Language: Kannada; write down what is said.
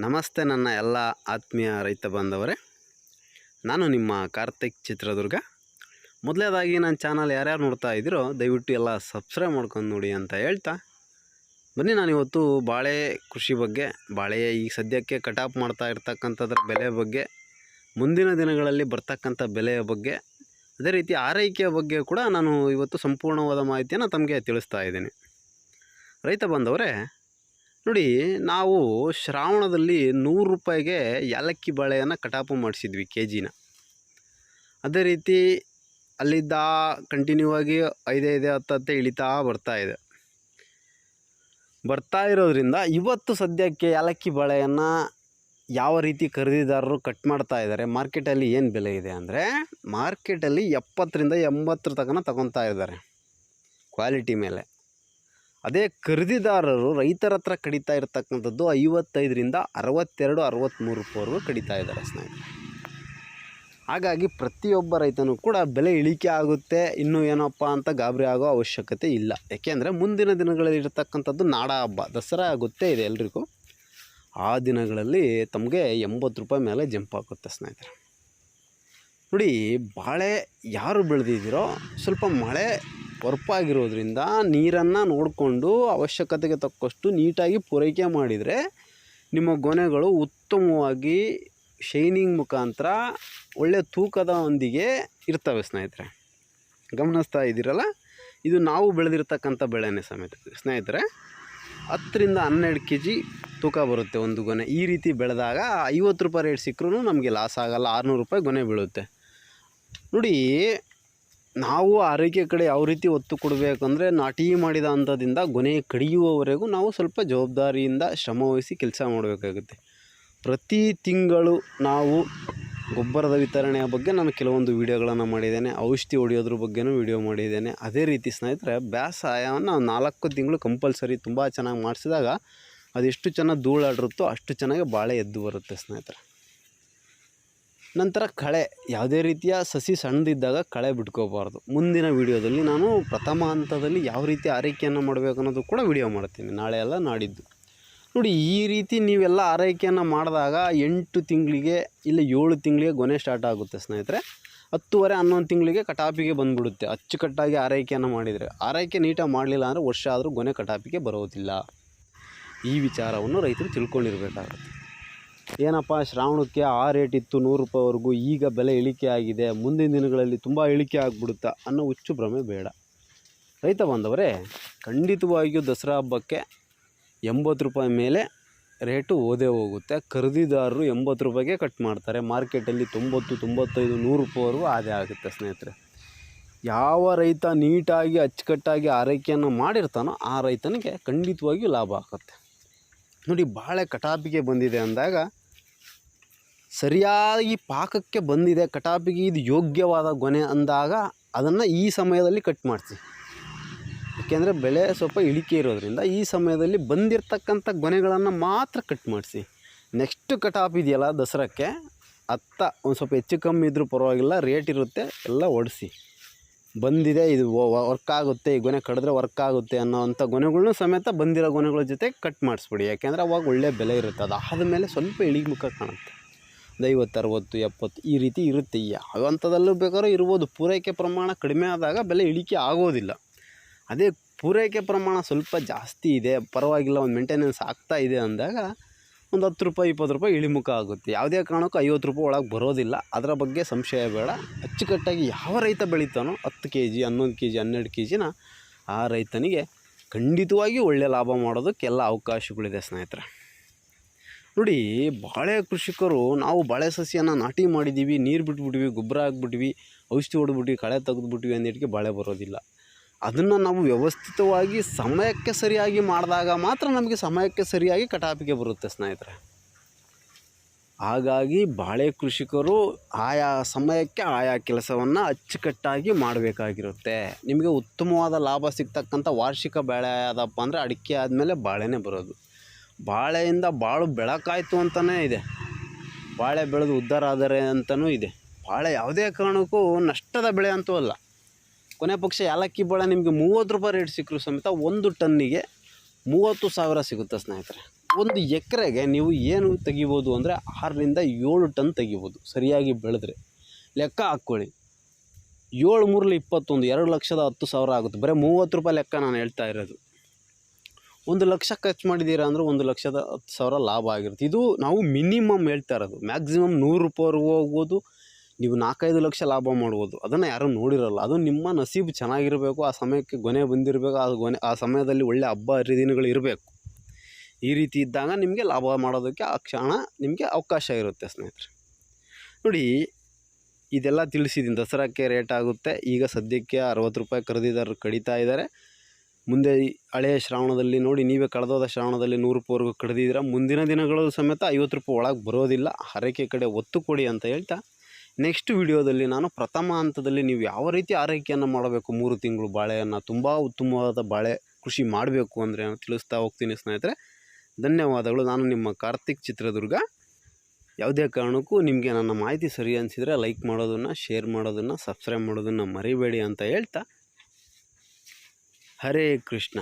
ನಮಸ್ತೆ ನನ್ನ ಎಲ್ಲ ಆತ್ಮೀಯ ರೈತ ಬಾಂಧವರೇ. ನಾನು ನಿಮ್ಮ ಕಾರ್ತಿಕ್ ಚಿತ್ರದುರ್ಗ. ಮೊದಲೇದಾಗಿ ನನ್ನ ಚಾನಲ್ ಯಾರ್ಯಾರು ನೋಡ್ತಾ ಇದ್ದೀರೋ, ದಯವಿಟ್ಟು ಎಲ್ಲ ಸಬ್ಸ್ಕ್ರೈಬ್ ಮಾಡ್ಕೊಂಡು ನೋಡಿ ಅಂತ ಹೇಳ್ತಾ. ಬನ್ನಿ, ನಾನು ಇವತ್ತು ಬಾಳೆ ಕೃಷಿ ಬಗ್ಗೆ, ಬಾಳೆ ಈಗ ಸದ್ಯಕ್ಕೆ ಕಟಾಪ್ ಮಾಡ್ತಾ ಇರ್ತಕ್ಕಂಥದ್ರ ಬೆಲೆ ಬಗ್ಗೆ, ಮುಂದಿನ ದಿನಗಳಲ್ಲಿ ಬರ್ತಕ್ಕಂಥ ಬೆಲೆಯ ಬಗ್ಗೆ, ಅದೇ ರೀತಿ ಆರೈಕೆಯ ಬಗ್ಗೆ ಕೂಡ ನಾನು ಇವತ್ತು ಸಂಪೂರ್ಣವಾದ ಮಾಹಿತಿಯನ್ನು ತಮಗೆ ತಿಳಿಸ್ತಾ ಇದ್ದೀನಿ. ರೈತ ಬಾಂಧವರೇ ನೋಡಿ, ನಾವು ಶ್ರಾವಣದಲ್ಲಿ ನೂರು ರೂಪಾಯಿಗೆ ಏಲಕ್ಕಿ ಬಾಳೆಯನ್ನು ಕಟಾಪು ಮಾಡಿಸಿದ್ವಿ ಕೆ ಜಿನ ಅದೇ ರೀತಿ ಅಲ್ಲಿದ್ದ ಕಂಟಿನ್ಯೂ ಆಗಿ ಐದೈದು ಹತ್ತು, ಹತ್ತೆ ಇಳಿತಾ ಬರ್ತಾ ಇದೆ. ಬರ್ತಾ ಇರೋದ್ರಿಂದ ಇವತ್ತು ಸದ್ಯಕ್ಕೆ ಏಲಕ್ಕಿ ಬಾಳೆಯನ್ನು ಯಾವ ರೀತಿ ಖರೀದಿದಾರರು ಕಟ್ ಮಾಡ್ತಾ ಇದ್ದಾರೆ, ಮಾರ್ಕೆಟಲ್ಲಿ ಏನು ಬೆಲೆ ಇದೆ ಅಂದರೆ ಮಾರ್ಕೆಟಲ್ಲಿ ಎಪ್ಪತ್ತರಿಂದ ಎಂಬತ್ತರ ತಕನ ತಗೊತಾ ಇದ್ದಾರೆ ಕ್ವಾಲಿಟಿ ಮೇಲೆ. ಅದೇ ಖರೀದಿದಾರರು ರೈತರ ಹತ್ರ ಕಡಿತಾ ಇರತಕ್ಕಂಥದ್ದು ಐವತ್ತೈದರಿಂದ ಅರವತ್ತೆರಡು ಅರವತ್ತ್ಮೂರು ರೂಪಾಯಿವರೆಗೂ ಕಡಿತಾ ಇದ್ದಾರೆ ಸ್ನೇಹಿತರೆ. ಹಾಗಾಗಿ ಪ್ರತಿಯೊಬ್ಬ ರೈತನೂ ಕೂಡ ಬೆಲೆ ಇಳಿಕೆ ಆಗುತ್ತೆ, ಇನ್ನೂ ಏನಪ್ಪ ಅಂತ ಗಾಬರಿ ಆಗೋ ಅವಶ್ಯಕತೆ ಇಲ್ಲ. ಯಾಕೆಂದರೆ ಮುಂದಿನ ದಿನಗಳಲ್ಲಿ ಇರತಕ್ಕಂಥದ್ದು ನಾಡ ಹಬ್ಬ, ದಸರಾ ಗೊತ್ತೇ ಇದೆ ಎಲ್ರಿಗೂ. ಆ ದಿನಗಳಲ್ಲಿ ತಮಗೆ ಎಂಬತ್ತು ರೂಪಾಯಿ ಮೇಲೆ ಜಂಪ್ ಆಗುತ್ತೆ ಸ್ನೇಹಿತರೆ. ನೋಡಿ, ಬಾಳೆ ಯಾರು ಬೆಳೆದಿದ್ದೀರೋ ಸ್ವಲ್ಪ ಮಳೆ ಹೊರಪಾಗಿರೋದ್ರಿಂದ ನೀರನ್ನು ನೋಡಿಕೊಂಡು ಅವಶ್ಯಕತೆಗೆ ತಕ್ಕಷ್ಟು ನೀಟಾಗಿ ಪೂರೈಕೆ ಮಾಡಿದರೆ ನಿಮ್ಮ ಗೊನೆಗಳು ಉತ್ತಮವಾಗಿ ಶೈನಿಂಗ್ ಮುಖಾಂತರ ಒಳ್ಳೆಯ ತೂಕದೊಂದಿಗೆ ಇರ್ತವೆ ಸ್ನೇಹಿತರೆ. ಗಮನಿಸ್ತಾ ಇದ್ದೀರಲ್ಲ? ಇದು ನಾವು ಬೆಳೆದಿರ್ತಕ್ಕಂಥ ಬೆಳೆನೇ ಸಮೇತ. ಸ್ನೇಹಿತರೆ, ಹತ್ತರಿಂದ ಹನ್ನೆರಡು ಕೆ ಜಿ ತೂಕ ಬರುತ್ತೆ ಒಂದು ಗೊನೆ. ಈ ರೀತಿ ಬೆಳೆದಾಗ ಐವತ್ತು ರೂಪಾಯಿ ರೇಟ್ ಸಿಕ್ಕರೂ ನಮಗೆ ಲಾಸ್ ಆಗೋಲ್ಲ. ಆರುನೂರು ರೂಪಾಯಿ ಗೊನೆ ಬೀಳುತ್ತೆ. ನೋಡಿ ನಾವು ಆರೋಗ್ಯ ಕಡೆ ಯಾವ ರೀತಿ ಒತ್ತು ಕೊಡಬೇಕು ಅಂದರೆ ನಾಟಿ ಮಾಡಿದ ಹಂತದಿಂದ ಗೊನೆ ಕಡಿಯುವವರೆಗೂ ನಾವು ಸ್ವಲ್ಪ ಜವಾಬ್ದಾರಿಯಿಂದ ಶ್ರಮವಹಿಸಿ ಕೆಲಸ ಮಾಡಬೇಕಾಗುತ್ತೆ. ಪ್ರತಿ ತಿಂಗಳು ನಾವು ಗೊಬ್ಬರದ ವಿತರಣೆಯ ಬಗ್ಗೆ ನಾನು ಕೆಲವೊಂದು ವೀಡಿಯೋಗಳನ್ನು ಮಾಡಿದ್ದೇನೆ. ಔಷಧಿ ಹೊಡೆಯೋದ್ರ ಬಗ್ಗೆನೂ ವೀಡಿಯೋ ಮಾಡಿದ್ದೇನೆ. ಅದೇ ರೀತಿ ಸ್ನೇಹಿತರೆ ಬೇಸಾಯವನ್ನು ನಾಲ್ಕು ತಿಂಗಳು ಕಂಪಲ್ಸರಿ ತುಂಬ ಚೆನ್ನಾಗಿ ಮಾಡಿಸಿದಾಗ ಅದೆಷ್ಟು ಚೆನ್ನಾಗಿ ಧೂಳಾಡಿರುತ್ತೋ ಅಷ್ಟು ಚೆನ್ನಾಗಿ ಬಾಳೆ ಎದ್ದು ಬರುತ್ತೆ ಸ್ನೇಹಿತರೆ. ನಂತರ ಕಳೆ. ಯಾವುದೇ ರೀತಿಯ ಸಸಿ ಸಣ್ಣದಿದ್ದಾಗ ಕಳೆ ಬಿಟ್ಕೋಬಾರ್ದು. ಮುಂದಿನ ವಿಡಿಯೋದಲ್ಲಿ ನಾನು ಪ್ರಥಮ ಹಂತದಲ್ಲಿ ಯಾವ ರೀತಿ ಆರೈಕೆಯನ್ನು ಮಾಡಬೇಕು ಅನ್ನೋದು ಕೂಡ ವೀಡಿಯೋ ಮಾಡ್ತೀನಿ. ನಾಳೆ ಎಲ್ಲ ನಾಡಿದ್ದು. ನೋಡಿ, ಈ ರೀತಿ ನೀವೆಲ್ಲ ಆರೈಕೆಯನ್ನು ಮಾಡಿದಾಗ ಎಂಟು ತಿಂಗಳಿಗೆ ಇಲ್ಲ ಏಳು ತಿಂಗಳಿಗೆ ಗೊನೆ ಸ್ಟಾರ್ಟ್ ಆಗುತ್ತೆ ಸ್ನೇಹಿತರೆ. ಹತ್ತುವರೆ, ಹನ್ನೊಂದು ತಿಂಗಳಿಗೆ ಕಟಾಪಿಗೆ ಬಂದುಬಿಡುತ್ತೆ. ಅಚ್ಚುಕಟ್ಟಾಗಿ ಆರೈಕೆಯನ್ನು ಮಾಡಿದರೆ. ಆರೈಕೆ ನೀಟಾಗಿ ಮಾಡಲಿಲ್ಲ ಅಂದರೆ ವರ್ಷ ಆದರೂ ಗೊನೆ ಕಟಾಪಿಗೆ ಬರೋದಿಲ್ಲ. ಈ ವಿಚಾರವನ್ನು ರೈತರು ತಿಳ್ಕೊಂಡಿರಬೇಕಾಗುತ್ತೆ. ಏನಪ್ಪ, ಶ್ರಾವಣಕ್ಕೆ ಆ ರೇಟ್ ಇತ್ತು ನೂರು ರೂಪಾಯಿವರೆಗೂ ಈಗ ಬೆಲೆ ಇಳಿಕೆ ಆಗಿದೆ. ಮುಂದಿನ ದಿನಗಳಲ್ಲಿ ತುಂಬ ಇಳಿಕೆ ಆಗಿಬಿಡುತ್ತಾ ಅನ್ನೋ ಹುಚ್ಚು ಭ್ರಮೆ ಬೇಡ. ರೈತ ಬಂದವರೇ ಖಂಡಿತವಾಗಿಯೂ ದಸರಾ ಹಬ್ಬಕ್ಕೆ ಎಂಬತ್ತು ರೂಪಾಯಿ ಮೇಲೆ ರೇಟು ಓದೇ ಹೋಗುತ್ತೆ. ಖರೀದಿದಾರರು ಎಂಬತ್ತು ರೂಪಾಯಿಗೆ ಕಟ್ ಮಾಡ್ತಾರೆ. ಮಾರ್ಕೆಟಲ್ಲಿ ತೊಂಬತ್ತು, ತೊಂಬತ್ತೈದು, ನೂರು ರೂಪಾಯಿವರೆಗೂ ಆದೇ ಆಗುತ್ತೆ ಸ್ನೇಹಿತರೆ. ಯಾವ ರೈತ ನೀಟಾಗಿ, ಅಚ್ಚುಕಟ್ಟಾಗಿ ಆರೈಕೆಯನ್ನು ಮಾಡಿರ್ತಾನೋ ಆ ರೈತನಿಗೆ ಖಂಡಿತವಾಗಿಯೂ ಲಾಭ ಆಗುತ್ತೆ. ನೋಡಿ, ಬಾಳೆ ಕಟಾಪಿಗೆ ಬಂದಿದೆ ಅಂದಾಗ ಸರಿಯಾಗಿ ಪಾಕಕ್ಕೆ ಬಂದಿದೆ, ಕಟಾಪಿಗೆ ಇದು ಯೋಗ್ಯವಾದ ಗೊನೆ ಅಂದಾಗ ಅದನ್ನು ಈ ಸಮಯದಲ್ಲಿ ಕಟ್ ಮಾಡ್ತೀವಿ ಏಕೆಂದರೆ ಬೆಳೆ ಸ್ವಲ್ಪ ಇಳಿಕೆ ಇರೋದರಿಂದ ಈ ಸಮಯದಲ್ಲಿ ಬಂದಿರತಕ್ಕಂಥ ಗೊನೆಗಳನ್ನು ಮಾತ್ರ ಕಟ್ ಮಾಡಿಸಿ. ನೆಕ್ಸ್ಟ್ ಕಟಾಪ್ ಇದೆಯಲ್ಲ ದಸರಾಕ್ಕೆ, ಅತ್ತ ಒಂದು ಸ್ವಲ್ಪ ಹೆಚ್ಚು ಕಮ್ಮಿ ಇದ್ದರೂ ಪರವಾಗಿಲ್ಲ ರೇಟ್ ಇರುತ್ತೆ, ಎಲ್ಲ ಒಡಿಸಿ. ಬಂದಿದೆ, ಇದು ವರ್ಕ್ ಆಗುತ್ತೆ, ಈ ಗೊನೆ ಕಡಿದ್ರೆ ವರ್ಕ್ ಆಗುತ್ತೆ ಅನ್ನೋವಂಥ ಗೊನೆಗಳನ್ನೂ ಸಮೇತ ಬಂದಿರೋ ಗೊನೆಗಳ ಜೊತೆ ಕಟ್ ಮಾಡಿಸ್ಬಿಡಿ. ಯಾಕೆಂದರೆ ಅವಾಗ ಒಳ್ಳೆ ಬೆಲೆ ಇರುತ್ತೆ ಅದು ಆದಮೇಲೆ ಸ್ವಲ್ಪ ಇಳಿಮುಖ ಮುಖ ಕಾಣುತ್ತೆ. ಒಂದು ಐವತ್ತು, ಅರವತ್ತು, ಎಪ್ಪತ್ತು ಈ ರೀತಿ ಇರುತ್ತೆ. ಯಾವ ಹಂತದಲ್ಲೂ ಬೇಕಾದ್ರೂ ಇರ್ಬೋದು. ಪೂರೈಕೆ ಪ್ರಮಾಣ ಕಡಿಮೆ ಆದಾಗ ಬೆಲೆ ಇಳಿಕೆ ಆಗೋದಿಲ್ಲ. ಅದೇ ಪೂರೈಕೆ ಪ್ರಮಾಣ ಸ್ವಲ್ಪ ಜಾಸ್ತಿ ಇದೆ, ಪರವಾಗಿಲ್ಲ, ಒಂದು ಮೇಂಟೆನೆನ್ಸ್ ಆಗ್ತಾ ಇದೆ ಅಂದಾಗ ಒಂದು ಹತ್ತು ರೂಪಾಯಿ, ಇಪ್ಪತ್ತು ರೂಪಾಯಿ ಇಳಿಮುಖ ಆಗುತ್ತೆ. ಯಾವುದೇ ಕಾರಣಕ್ಕೂ ಐವತ್ತು ರೂಪಾಯಿ ಒಳಗೆ ಬರೋದಿಲ್ಲ. ಅದರ ಬಗ್ಗೆ ಸಂಶಯ ಬೇಡ. ಅಚ್ಚುಕಟ್ಟಾಗಿ ಯಾವ ರೈತ ಬೆಳೀತಾನೋ ಹತ್ತು ಕೆ ಜಿ ಹನ್ನೊಂದು ಕೆ ಜಿ ಹನ್ನೆರಡು ಕೆ ಜಿನ ಆ ರೈತನಿಗೆ ಖಂಡಿತವಾಗಿಯೂ ಒಳ್ಳೆಯ ಲಾಭ ಮಾಡೋದಕ್ಕೆಲ್ಲ ಅವಕಾಶಗಳಿದೆ ಸ್ನೇಹಿತರೆ. ನೋಡಿ, ಬಾಳೆ ಕೃಷಿಕರು ನಾವು ಬಾಳೆ ಸಸ್ಯನ ನಾಟಿ ಮಾಡಿದ್ದೀವಿ ನೀರು ಬಿಟ್ಬಿಟ್ವಿ, ಗೊಬ್ಬರ ಹಾಕ್ಬಿಟ್ವಿ, ಔಷಧಿ ಹೊಡೆದ್ಬಿಟ್ವಿ, ಕಳೆ ತೆಗೆದ್ಬಿಟ್ವಿ ಅಂದಿಟ್ಟಿಗೆ ಬಾಳೆ ಬರೋದಿಲ್ಲ. ಅದನ್ನು ನಾವು ವ್ಯವಸ್ಥಿತವಾಗಿ ಸಮಯಕ್ಕೆ ಸರಿಯಾಗಿ ಮಾಡಿದಾಗ ಮಾತ್ರ ನಮಗೆ ಸಮಯಕ್ಕೆ ಸರಿಯಾಗಿ ಕಟಾಪಿಗೆ ಬರುತ್ತೆ ಸ್ನೇಹಿತರೆ. ಹಾಗಾಗಿ ಬಾಳೆ ಕೃಷಿಕರು ಆಯಾ ಸಮಯಕ್ಕೆ ಆಯಾ ಕೆಲಸವನ್ನು ಅಚ್ಚುಕಟ್ಟಾಗಿ ಮಾಡಬೇಕಾಗಿರುತ್ತೆ. ನಿಮಗೆ ಉತ್ತಮವಾದ ಲಾಭ ಸಿಗ್ತಕ್ಕಂಥ ವಾರ್ಷಿಕ ಬೆಳೆ ಯಾವುದಪ್ಪ ಅಂದರೆ ಅಡಿಕೆ ಆದಮೇಲೆ ಬಾಳೆನೇ ಬರೋದು. ಬಾಳೆಯಿಂದ ಬಾಳು ಬೆಳಕಾಯಿತು ಅಂತಲೇ ಇದೆ. ಬಾಳೆ ಬೆಳೆದು ಉದ್ಧಾರ ಆದರೆ ಅಂತಲೂ ಇದೆ. ಬಾಳೆ ಯಾವುದೇ ಕಾರಣಕ್ಕೂ ನಷ್ಟದ ಬೆಳೆ ಅಂತೂ ಅಲ್ಲ. ಕೊನೆ ಪಕ್ಷ ಏಲಕ್ಕಿ ಬಾಳೆ ನಿಮಗೆ ಮೂವತ್ತು ರೂಪಾಯಿ ರೇಟ್ ಸಿಕ್ಕರು ಸಮೇತ ಒಂದು ಟನ್ನಿಗೆ ಮೂವತ್ತು ಸಾವಿರ ಸಿಗುತ್ತೆ ಸ್ನೇಹಿತರೆ. ಒಂದು ಎಕರೆಗೆ ನೀವು ಏನು ತೆಗಿಬೋದು ಅಂದರೆ ಆರರಿಂದ ಏಳು ಟನ್ ತೆಗಿಬೋದು ಸರಿಯಾಗಿ ಬೆಳೆದ್ರೆ. ಲೆಕ್ಕ ಹಾಕ್ಕೊಳ್ಳಿ. ಏಳು ಮೂರಲ್ಲಿ ಇಪ್ಪತ್ತೊಂದು, ಎರಡು ಲಕ್ಷದ ಹತ್ತು ಸಾವಿರ ಆಗುತ್ತೆ. ಬರೀ ಮೂವತ್ತು ರೂಪಾಯಿ ಲೆಕ್ಕ ನಾನು ಹೇಳ್ತಾ ಇರೋದು. ಒಂದು ಲಕ್ಷ ಖರ್ಚು ಮಾಡಿದ್ದೀರಾ ಅಂದರೆ ಒಂದು ಲಕ್ಷದ ಹತ್ತು ಸಾವಿರ ಲಾಭ ಆಗಿರುತ್ತೆ. ಇದು ನಾವು ಮಿನಿಮಮ್ ಹೇಳ್ತಾ ಇರೋದು. ಮ್ಯಾಕ್ಸಿಮಮ್ ನೂರು ರೂಪಾಯಿವರೆಗೂ ಹೋಗ್ಬೋದು. ನೀವು ನಾಲ್ಕೈದು ಲಕ್ಷ ಲಾಭ ಮಾಡ್ಬೋದು. ಅದನ್ನು ಯಾರೂ ನೋಡಿರಲ್ಲ. ಅದು ನಿಮ್ಮ ನಸೀಬು ಚೆನ್ನಾಗಿರಬೇಕು, ಆ ಸಮಯಕ್ಕೆ ಗೊನೆ ಬಂದಿರಬೇಕು, ಆ ಗೊನೆ, ಆ ಸಮಯದಲ್ಲಿ ಒಳ್ಳೆ ಹಬ್ಬ ಹರಿದಿನಗಳು ಇರಬೇಕು. ಈ ರೀತಿ ಇದ್ದಾಗ ನಿಮಗೆ ಲಾಭ ಮಾಡೋದಕ್ಕೆ ಆ ಕ್ಷಣ ನಿಮಗೆ ಅವಕಾಶ ಇರುತ್ತೆ ಸ್ನೇಹಿತರೆ. ನೋಡಿ, ಇದೆಲ್ಲ ತಿಳಿಸಿದ್ದೀನಿ. ದಸರಾಕ್ಕೆ ರೇಟ್ ಆಗುತ್ತೆ. ಈಗ ಸದ್ಯಕ್ಕೆ ಅರವತ್ತು ರೂಪಾಯಿ ಖರೀದಿದಾರರು ಕಡಿತಾ ಇದ್ದಾರೆ. ಮುಂದೆ ಈ ಹಳೆಯ ಶ್ರಾವಣದಲ್ಲಿ ನೋಡಿ, ನೀವೇ ಕಳೆದೋದ ಶ್ರಾವಣದಲ್ಲಿ ನೂರು ರೂಪಾಯಿವರೆಗೂ ಕಡ್ದಿದ್ದೀರ? ಮುಂದಿನ ದಿನಗಳು ಸಮೇತ ಐವತ್ತು ರೂಪಾಯಿ ಒಳಗೆ ಬರೋದಿಲ್ಲ. ಹರಕೆ ಕಡೆ ಒತ್ತು ಕೊಡಿ ಅಂತ ಹೇಳ್ತಾ, ನೆಕ್ಸ್ಟ್ ವಿಡಿಯೋದಲ್ಲಿ ನಾನು ಪ್ರಥಮ ಹಂತದಲ್ಲಿ ನೀವು ಯಾವ ರೀತಿ ಆರೈಕೆಯನ್ನು ಮಾಡಬೇಕು? ಮೂರು ತಿಂಗಳು ಬಾಳೆಯನ್ನು ತುಂಬ ಉತ್ತಮವಾದ ಬಾಳೆ ಕೃಷಿ ಮಾಡಬೇಕು ಅಂದರೆ ನಾನು ತಿಳಿಸ್ತಾ ಹೋಗ್ತೀನಿ ಸ್ನೇಹಿತರೆ. ಧನ್ಯವಾದಗಳು. ನಾನು ನಿಮ್ಮ ಕಾರ್ತಿಕ್ ಚಿತ್ರದುರ್ಗ. ಯಾವುದೇ ಕಾರಣಕ್ಕೂ ನಿಮಗೆ ನನ್ನ ಮಾಹಿತಿ ಸರಿ ಅನಿಸಿದರೆ ಲೈಕ್ ಮಾಡೋದನ್ನು, ಶೇರ್ ಮಾಡೋದನ್ನು, ಸಬ್ಸ್ಕ್ರೈಬ್ ಮಾಡೋದನ್ನು ಮರಿಬೇಡಿ ಅಂತ ಹೇಳ್ತಾ ಹರೇ ಕೃಷ್ಣ